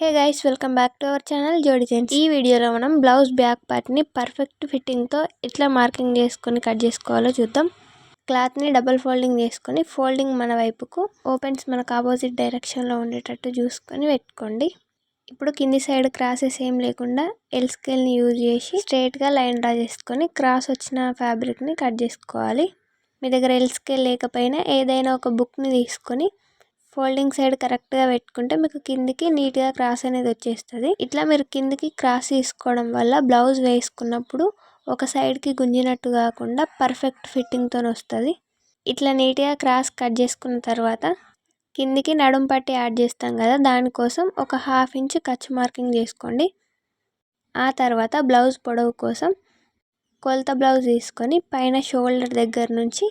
Hey guys welcome back to our channel జోడి gents ఈ వీడియోలో మనం బ్లౌజ్ బ్యాక్ పార్ట్ని పర్ఫెక్ట్ ఫిట్టింగ్తో ఎట్లా మార్కింగ్ చేసుకొని కట్ చేసుకోవాలో చూద్దాం. క్లాత్ని డబుల్ ఫోల్డింగ్ చేసుకొని ఫోల్డింగ్ మన వైపుకు ఓపెన్స్ మనకు ఆపోజిట్ డైరెక్షన్లో ఉండేటట్టు చూసుకొని పెట్టుకోండి. ఇప్పుడు కింది సైడ్ క్రాసెస్ ఏం లేకుండా ఎల్ స్కేల్ని యూజ్ చేసి స్ట్రైట్గా లైన్ డ్రా చేసుకొని క్రాస్ వచ్చిన ఫ్యాబ్రిక్ని కట్ చేసుకోవాలి. మీ దగ్గర ఎల్ స్కేల్ లేకపోయినా ఏదైనా ఒక బుక్ని తీసుకొని ఫోల్డింగ్ సైడ్ కరెక్ట్గా పెట్టుకుంటే మీకు కిందికి నీట్గా క్రాస్ అనేది వచ్చేస్తుంది. ఇట్లా మీరు కిందికి క్రాస్ తీసుకోవడం వల్ల బ్లౌజ్ వేసుకున్నప్పుడు ఒక సైడ్కి గుంజినట్టు కాకుండా పర్ఫెక్ట్ ఫిట్టింగ్తో వస్తుంది. ఇట్లా నీట్గా క్రాస్ కట్ చేసుకున్న తర్వాత కిందికి నడుం పట్టి యాడ్ చేస్తాం కదా దానికోసం ఒక హాఫ్ ఇంచ్ ఖర్చు మార్కింగ్ చేసుకోండి. ఆ తర్వాత బ్లౌజ్ పొడవు కోసం కొలత బ్లౌజ్ తీసుకొని పైన షోల్డర్ దగ్గర నుంచి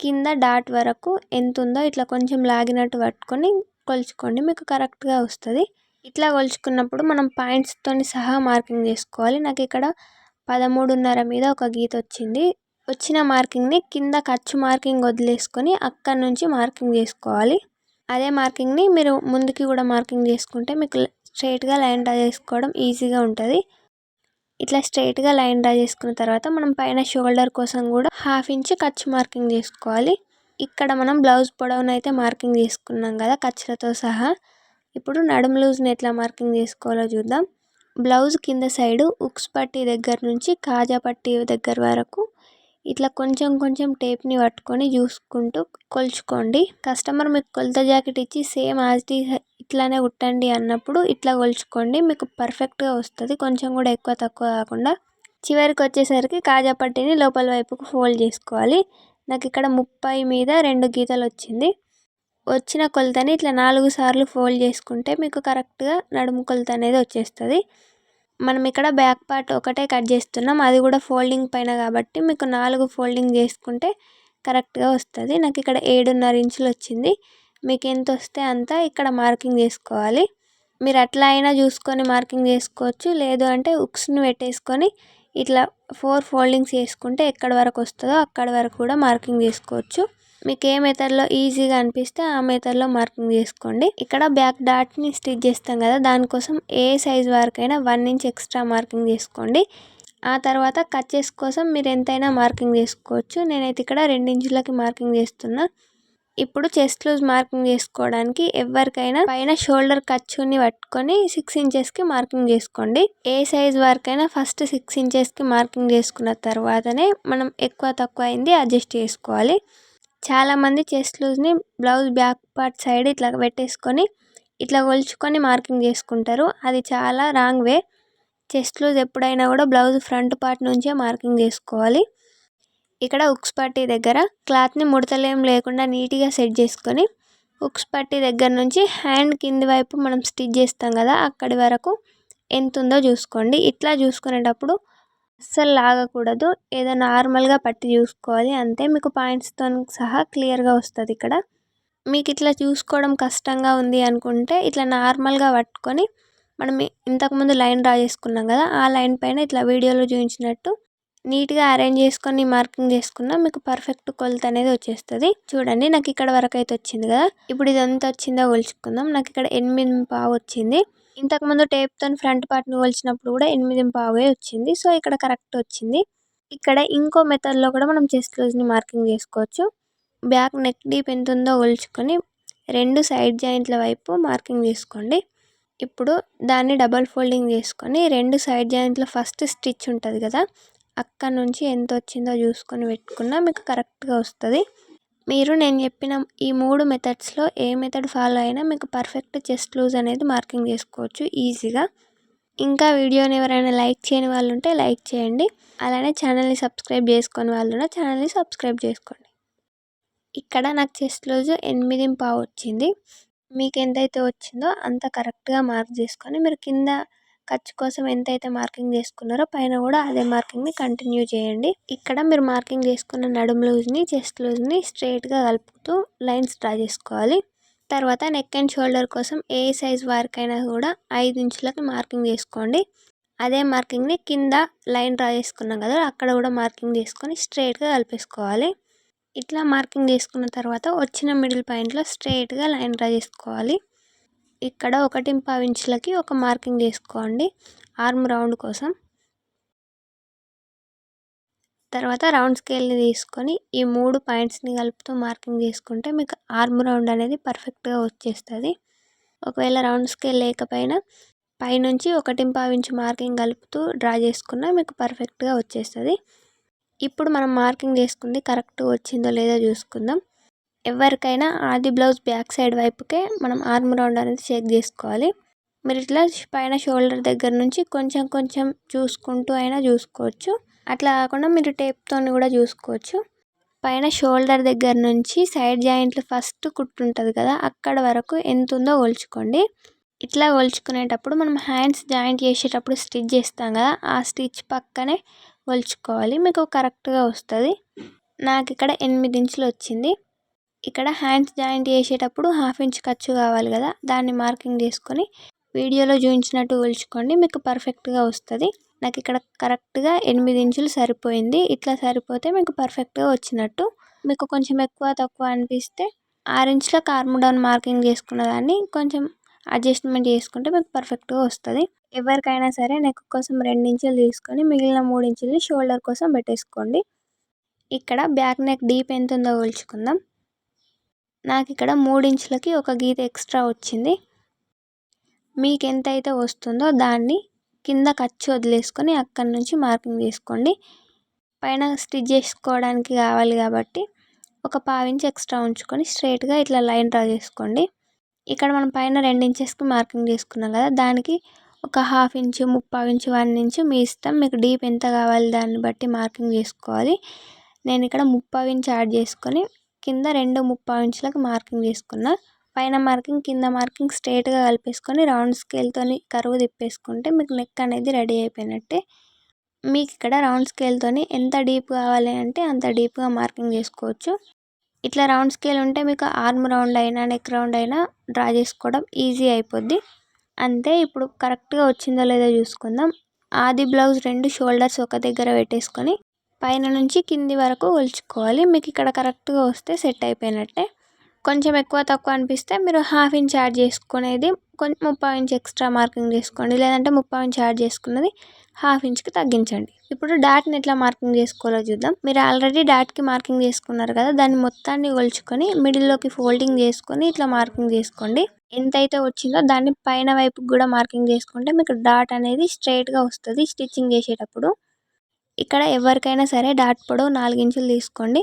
కింద డాట్ వరకు ఎంత ఉందో ఇట్లా కొంచెం లాగినట్టు పట్టుకొని కొలుచుకోండి మీకు కరెక్ట్గా వస్తుంది. ఇట్లా కొలుచుకున్నప్పుడు మనం పాయింట్స్తో సహా మార్కింగ్ చేసుకోవాలి. నాకు ఇక్కడ పదమూడున్నర మీద ఒక గీత వచ్చింది. వచ్చిన మార్కింగ్ని కింద ఖర్చు మార్కింగ్ వదిలేసుకొని అక్కడ నుంచి మార్కింగ్ చేసుకోవాలి. అదే మార్కింగ్ని మీరు ముందుకి కూడా మార్కింగ్ చేసుకుంటే మీకు స్ట్రైట్గా లైన్ డ్రా చేసుకోవడం ఈజీగా ఉంటుంది. ఇట్లా స్ట్రైట్గా లైన్ డ్రా చేసుకున్న తర్వాత మనం పైన షోల్డర్ కోసం కూడా హాఫ్ ఇంచ్ ఖర్చు మార్కింగ్ చేసుకోవాలి. ఇక్కడ మనం బ్లౌజ్ పొడవును అయితే మార్కింగ్ చేసుకున్నాం కదా ఖర్చులతో సహా. ఇప్పుడు నడుము లూజ్ని ఎట్లా మార్కింగ్ చేసుకోవాలో చూద్దాం. బ్లౌజ్ కింద సైడు ఉక్స్ పట్టి దగ్గర నుంచి కాజా పట్టి దగ్గర వరకు ఇట్లా కొంచెం కొంచెం టేప్ని పట్టుకొని చూసుకుంటూ కొలుచుకోండి. కస్టమర్ మీకు కొలత జాకెట్ ఇచ్చి సేమ్ యాజ్ ఇట్లానే కుట్టండి అన్నప్పుడు ఇట్లా కొలుచుకోండి. మీకు పర్ఫెక్ట్గా వస్తుంది. కొంచెం కూడా ఎక్కువ తక్కువ కాకుండా చివరికి వచ్చేసరికి కాజా పట్టీని లోపల వైపుకు ఫోల్డ్ చేసుకోవాలి. నాకు ఇక్కడ ముప్పై మీద రెండు గీతలు వచ్చింది. వచ్చిన కొలతని ఇట్లా నాలుగు సార్లు ఫోల్డ్ చేసుకుంటే మీకు కరెక్ట్గా నడుము కొలత అనేది వచ్చేస్తుంది. మనం ఇక్కడ బ్యాక్ పార్ట్ ఒకటే కట్ చేస్తున్నాం. అది కూడా ఫోల్డింగ్ పైన కాబట్టి మీకు నాలుగు ఫోల్డింగ్ చేసుకుంటే కరెక్ట్గా వస్తుంది. నాకు ఇక్కడ ఏడున్నర ఇంచులు వచ్చింది. మీకు ఎంత వస్తే అంత ఇక్కడ మార్కింగ్ చేసుకోవాలి. మీరు అట్లా అయినా చూసుకొని మార్కింగ్ చేసుకోవచ్చు. లేదు అంటే ఉక్స్ని పెట్టేసుకొని ఇట్లా ఫోర్ ఫోల్డింగ్స్ చేసుకుంటే ఎక్కడి వరకు వస్తుందో అక్కడి వరకు కూడా మార్కింగ్ చేసుకోవచ్చు. మీకు ఏ మెథడ్లో ఈజీగా అనిపిస్తే ఆ మెథడ్లో మార్కింగ్ చేసుకోండి. ఇక్కడ బ్యాక్ డాట్ని స్టిచ్ చేస్తాం కదా దానికోసం ఏ సైజ్ వరకైనా వన్ ఇంచ్ ఎక్స్ట్రా మార్కింగ్ చేసుకోండి. ఆ తర్వాత కచ్చెస్ కోసం మీరు ఎంతైనా మార్కింగ్ చేసుకోవచ్చు. నేనైతే ఇక్కడ రెండు ఇంచులకి మార్కింగ్ చేస్తున్నా. ఇప్పుడు చెస్ట్ లూజ్ మార్కింగ్ చేసుకోవడానికి ఎవరికైనా పైన షోల్డర్ ఖర్చుని పట్టుకొని సిక్స్ ఇంచెస్కి మార్కింగ్ చేసుకోండి. ఏ సైజ్ వరకైనా ఫస్ట్ సిక్స్ ఇంచెస్కి మార్కింగ్ చేసుకున్న తర్వాతనే మనం ఎక్కువ తక్కువ అయింది అడ్జస్ట్ చేసుకోవాలి. చాలామంది చెస్ట్ లూజ్ని బ్లౌజ్ బ్యాక్ పార్ట్ సైడ్ ఇట్లా పెట్టేసుకొని ఇట్లా కొలుచుకొని మార్కింగ్ చేసుకుంటారు. అది చాలా రాంగ్ వే చెస్ట్ లూజ్ ఎప్పుడైనా కూడా బ్లౌజ్ ఫ్రంట్ పార్ట్ నుంచే మార్కింగ్ చేసుకోవాలి. ఇక్కడ ఉక్స్ పట్టీ దగ్గర క్లాత్ని ముడతలేం లేకుండా నీట్గా సెట్ చేసుకొని ఉక్స్ పట్టీ దగ్గర నుంచి హ్యాండ్ కింది వైపు మనం స్టిచ్ చేస్తాం కదా అక్కడి వరకు ఎంత ఉందో చూసుకోండి. ఇట్లా చూసుకునేటప్పుడు అస్సలు లాగకూడదు. ఏదో నార్మల్గా పట్టి చూసుకోవాలి. అంతే. మీకు పాయింట్స్తో సహా క్లియర్గా వస్తుంది ఇక్కడ. మీకు ఇట్లా చూసుకోవడం కష్టంగా ఉంది అనుకుంటే ఇట్లా నార్మల్గా పట్టుకొని మనం ఇంతకుముందు లైన్ డ్రా చేసుకున్నాం కదా ఆ లైన్ పైన ఇట్లా వీడియోలో చూపించినట్టు నీట్గా అరేంజ్ చేసుకొని మార్కింగ్ చేసుకున్నా మీకు పర్ఫెక్ట్ కొలత అనేది వచ్చేస్తుంది. చూడండి. నాకు ఇక్కడ వరకు అయితే వచ్చింది కదా. ఇప్పుడు ఇది ఎంత వచ్చిందో కొలుచుకుందాం నాకు ఇక్కడ ఎనిమిది పావు వచ్చింది. ఇంతకుముందు టేప్తో ఫ్రంట్ పార్ట్ని కొలిచినప్పుడు కూడా ఎనిమిది పావే వచ్చింది. సో ఇక్కడ కరెక్ట్ వచ్చింది. ఇక్కడ ఇంకో మెథడ్లో కూడా మనం చెస్ట్ లూజ్ని మార్కింగ్ చేసుకోవచ్చు. బ్యాక్ నెక్ డీప్ ఎంత ఉందో కొలుచుకొని రెండు సైడ్ జాయింట్ల వైపు మార్కింగ్ చేసుకోండి ఇప్పుడు దాన్ని డబల్ ఫోల్డింగ్ చేసుకొని రెండు సైడ్ జాయింట్లో ఫస్ట్ స్టిచ్ ఉంటుంది కదా అక్కడ నుంచి ఎంత వచ్చిందో చూసుకొని పెట్టుకున్నా మీకు కరెక్ట్గా వస్తుంది. మీరు నేను చెప్పిన ఈ మూడు మెథడ్స్లో ఏ మెథడ్ ఫాలో అయినా మీకు పర్ఫెక్ట్ చెస్ట్ లూజ్ అనేది మార్కింగ్ చేసుకోవచ్చు ఈజీగా ఇంకా వీడియోని ఎవరైనా లైక్ చేయని వాళ్ళు ఉంటే లైక్ చేయండి. అలానే ఛానల్ని సబ్స్క్రైబ్ చేసుకొని వాళ్ళు ఛానల్ని సబ్స్క్రైబ్ చేసుకోండి. ఇక్కడ నాకు చెస్ట్ లూజ్ ఎనిమిది పావు వచ్చింది. మీకు ఎంతైతే వచ్చిందో అంత కరెక్ట్గా మార్క్ చేసుకొని మీరు కింద ఖర్చు కోసం ఎంతైతే మార్కింగ్ చేసుకున్నారో పైన కూడా అదే మార్కింగ్ని కంటిన్యూ చేయండి. ఇక్కడ మీరు మార్కింగ్ చేసుకున్న నడుము లూజ్ని చెస్ట్ లూజ్ని స్ట్రైట్గా కలుపుతూ లైన్స్ డ్రా చేసుకోవాలి. తర్వాత నెక్ అండ్ షోల్డర్ కోసం ఏ సైజ్ వారికైనా కూడా ఐదు ఇంచులకి మార్కింగ్ చేసుకోండి. అదే మార్కింగ్ని కింద లైన్ డ్రా చేసుకున్నాం కదా అక్కడ కూడా మార్కింగ్ చేసుకొని స్ట్రైట్గా కలిపేసుకోవాలి. ఇట్లా మార్కింగ్ చేసుకున్న తర్వాత వచ్చిన మిడిల్ పాయింట్లో స్ట్రైట్గా లైన్ డ్రా చేసుకోవాలి. ఇక్కడ ఒకటి ఇంచులకి ఒక మార్కింగ్ చేసుకోండి ఆర్మ్ రౌండ్ కోసం. తర్వాత రౌండ్ స్కేల్ని తీసుకొని ఈ మూడు పాయింట్స్ని కలుపుతూ మార్కింగ్ చేసుకుంటే మీకు ఆర్మ్ రౌండ్ అనేది పర్ఫెక్ట్గా వచ్చేస్తుంది. ఒకవేళ రౌండ్ స్కేల్ లేకపోయినా పైనుంచి ఒకటి ఇంచు మార్కింగ్ కలుపుతూ డ్రా చేసుకున్నా మీకు పర్ఫెక్ట్గా వచ్చేస్తుంది. ఇప్పుడు మనం మార్కింగ్ చేసుకుంది కరెక్ట్ వచ్చిందో లేదో చూసుకుందాం. ఎవరికైనా ఆది బ్లౌజ్ బ్యాక్ సైడ్ వైపుకే మనం ఆర్మ్ రౌండ్ అనేది చెక్ చేసుకోవాలి. మీరు ఇట్లా పైన షోల్డర్ దగ్గర నుంచి కొంచెం కొంచెం చూసుకుంటూ అయినా చూసుకోవచ్చు. అట్లా కాకుండా మీరు టేప్తో కూడా చూసుకోవచ్చు. పైన షోల్డర్ దగ్గర నుంచి సైడ్ జాయింట్లు ఫస్ట్ కుట్టు ఉంటుంది కదా అక్కడ వరకు ఎంత ఉందో కొలుచుకోండి ఇట్లా కొలుచుకునేటప్పుడు మనం హ్యాండ్స్ జాయింట్ చేసేటప్పుడు స్టిచ్ చేస్తాం కదా ఆ స్టిచ్ పక్కనే కొలుచుకోవాలి మీకు కరెక్ట్గా వస్తుంది. నాకు ఇక్కడ ఎనిమిది ఇంచులు వచ్చింది. ఇక్కడ హ్యాండ్స్ జాయింట్ చేసేటప్పుడు హాఫ్ ఇంచ్ ఖర్చు కావాలి కదా దాన్ని మార్కింగ్ చేసుకొని వీడియోలో చూపించినట్టు కొలుచుకోండి మీకు పర్ఫెక్ట్గా వస్తుంది. నాకు ఇక్కడ కరెక్ట్గా ఎనిమిది ఇంచులు సరిపోయింది ఇట్లా సరిపోతే మీకు పర్ఫెక్ట్గా వచ్చినట్టు. మీకు కొంచెం ఎక్కువ తక్కువ అనిపిస్తే ఆరు ఇంచుల కార్మ్ డౌన్ మార్కింగ్ చేసుకున్న దాన్ని కొంచెం అడ్జస్ట్మెంట్ చేసుకుంటే మీకు పర్ఫెక్ట్గా వస్తుంది. ఎవరికైనా సరే నెక్ కోసం రెండు ఇంచులు తీసుకొని మిగిలిన మూడు ఇంచులు షోల్డర్ కోసం పెట్టేసుకోండి. ఇక్కడ బ్యాక్ నెక్ డీప్ ఎంత ఉందో కొలుచుకుందాం. నాకు ఇక్కడ మూడు ఇంచులకి ఒక గీత ఎక్స్ట్రా వచ్చింది. మీకు ఎంతైతే వస్తుందో దాన్ని కింద ఖర్చు వదిలేసుకొని అక్కడి నుంచి మార్కింగ్ చేసుకోండి పైన స్టిచ్ చేసుకోవడానికి కావాలి కాబట్టి ఒక పావించి ఎక్స్ట్రా ఉంచుకొని స్ట్రైట్గా ఇట్లా లైన్ డ్రా చేసుకోండి. ఇక్కడ మనం పైన రెండు ఇంచెస్కి మార్కింగ్ చేసుకున్నాం కదా దానికి ఒక హాఫ్ ఇంచు ముప్పావు ఇంచు వన్ ఇంచు మీ ఇష్టం. మీకు డీప్ ఎంత కావాలి దాన్ని బట్టి మార్కింగ్ చేసుకోవాలి. నేను ఇక్కడ ముప్పావు ఇంచు యాడ్ చేసుకొని కింద రెండు ముప్పై ఇంచులకు మార్కింగ్ చేసుకున్న పైన మార్కింగ్ కింద మార్కింగ్ స్ట్రైట్గా కలిపేసుకొని రౌండ్ స్కేల్తోని కరువు తిప్పేసుకుంటే మీకు నెక్ అనేది రెడీ అయిపోయినట్టే. మీకు ఇక్కడ రౌండ్ స్కేల్తోని ఎంత డీప్ కావాలి అంటే అంత డీప్గా మార్కింగ్ చేసుకోవచ్చు. ఇట్లా రౌండ్ స్కేల్ ఉంటే మీకు ఆర్మ్ రౌండ్ అయినా నెక్ రౌండ్ అయినా డ్రా చేసుకోవడం ఈజీ అయిపోద్ది. అంతే ఇప్పుడు కరెక్ట్గా వచ్చిందో లేదో చూసుకుందాం. ఆది బ్లౌజ్ రెండు షోల్డర్స్ ఒక దగ్గర పెట్టేసుకొని పైన నుంచి కింది వరకు ఒలుచుకోవాలి. మీకు ఇక్కడ కరెక్ట్గా వస్తే సెట్ అయిపోయినట్టే. కొంచెం ఎక్కువ తక్కువ అనిపిస్తే మీరు హాఫ్ ఇంచ్ యాడ్ చేసుకునేది కొంచెం ముప్పై ఇంచ్ ఎక్స్ట్రా మార్కింగ్ చేసుకోండి. లేదంటే ముప్పై ఇంచ్ యాడ్ చేసుకున్నది హాఫ్ ఇంచ్కి తగ్గించండి. ఇప్పుడు డాట్ని ఎట్లా మార్కింగ్ చేసుకోవాలో చూద్దాం. మీరు ఆల్రెడీ డాట్కి మార్కింగ్ చేసుకున్నారు కదా దాన్ని మొత్తాన్ని కొలుచుకొని మిడిల్లోకి ఫోల్డింగ్ చేసుకొని ఇట్లా మార్కింగ్ చేసుకోండి. ఎంతైతే వచ్చిందో దాన్ని పైన వైపుకి కూడా మార్కింగ్ చేసుకుంటే మీకు డాట్ అనేది స్ట్రైట్గా వస్తుంది స్టిచ్చింగ్ చేసేటప్పుడు. ఇక్కడ ఎవరికైనా సరే డాట్ పొడవు నాలుగు ఇంచులు తీసుకోండి.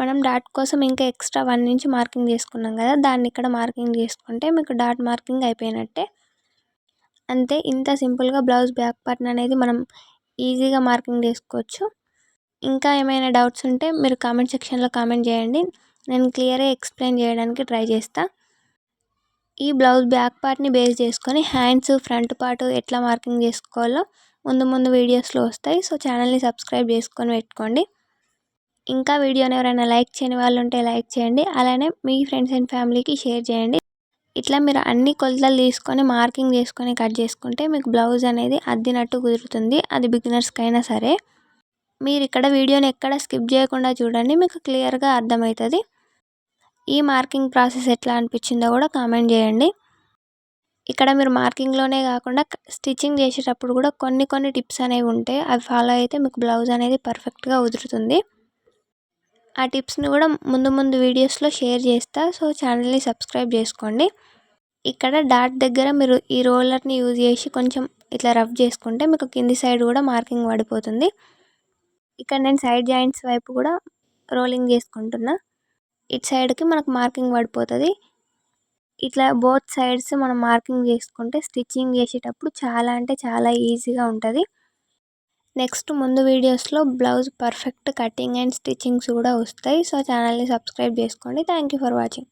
మనం డాట్ కోసం ఇంకా ఎక్స్ట్రా వన్ ఇంచ్ మార్కింగ్ చేసుకున్నాం కదా దాన్ని ఇక్కడ మార్కింగ్ చేసుకుంటే మీకు డాట్ మార్కింగ్ అయిపోయినట్టే. అంతే ఇంత సింపుల్గా బ్లౌజ్ బ్యాక్ పార్ట్ అనేది మనం ఈజీగా మార్కింగ్ చేసుకోవచ్చు. ఇంకా ఏమైనా డౌట్స్ ఉంటే మీరు కామెంట్ సెక్షన్లో కామెంట్ చేయండి. నేను క్లియర్గా ఎక్స్ప్లెయిన్ చేయడానికి ట్రై చేస్తా. ఈ బ్లౌజ్ బ్యాక్ పార్ట్ని బేస్ చేసుకొని హ్యాండ్స్ ఫ్రంట్ పార్ట్ ఎట్లా మార్కింగ్ చేసుకోవాలో ముందు ముందు వీడియోస్లో వస్తాయి. సో ఛానల్ని సబ్స్క్రైబ్ చేసుకొని పెట్టుకోండి. ఇంకా వీడియోని ఎవరైనా లైక్ చేయని వాళ్ళు ఉంటే లైక్ చేయండి. అలానే మీ ఫ్రెండ్స్ అండ్ ఫ్యామిలీకి షేర్ చేయండి. ఇట్లా మీరు అన్ని కొలతలు తీసుకొని మార్కింగ్ చేసుకొని కట్ చేసుకుంటే మీకు బ్లౌజ్ అనేది అద్దినట్టు కుదురుతుంది. అది బిగినర్స్కైనా అయినా సరే. మీరు ఇక్కడ వీడియోని ఎక్కడ స్కిప్ చేయకుండా చూడండి. మీకు క్లియర్గా అర్థమవుతుంది. ఈ మార్కింగ్ ప్రాసెస్ ఎట్లా అనిపించిందో కూడా కామెంట్ చేయండి. ఇక్కడ మీరు మార్కింగ్లోనే కాకుండా స్టిచ్చింగ్ చేసేటప్పుడు కూడా కొన్ని కొన్ని టిప్స్ అనేవి ఉంటాయి అవి ఫాలో అయితే మీకు బ్లౌజ్ అనేది పర్ఫెక్ట్గా కుదురుతుంది ఆ టిప్స్ని కూడా ముందు ముందు వీడియోస్లో షేర్ చేస్తా. సో ఛానల్ని సబ్స్క్రైబ్ చేసుకోండి. ఇక్కడ డాట్ దగ్గర మీరు ఈ రోలర్ని యూజ్ చేసి కొంచెం ఇట్లా రఫ్ చేసుకుంటే మీకు కింది సైడ్ కూడా మార్కింగ్ పడిపోతుంది. ఇక్కడ నేను సైడ్ జాయింట్స్ వైపు కూడా రోలింగ్ చేసుకుంటున్నా. ఇటు సైడ్కి మనకు మార్కింగ్ పడిపోతుంది. ఇట్లా బోత్ సైడ్స్ మనం మార్కింగ్ చేసుకుంటే స్టిచ్చింగ్ చేసేటప్పుడు చాలా అంటే చాలా ఈజీగా ఉంటుంది. నెక్స్ట్ ముందు వీడియోస్లో blouse perfect cutting and stitchings కూడా వస్తాయి. సో ఛానల్ని సబ్స్క్రైబ్ చేసుకోండి. Thank you for watching.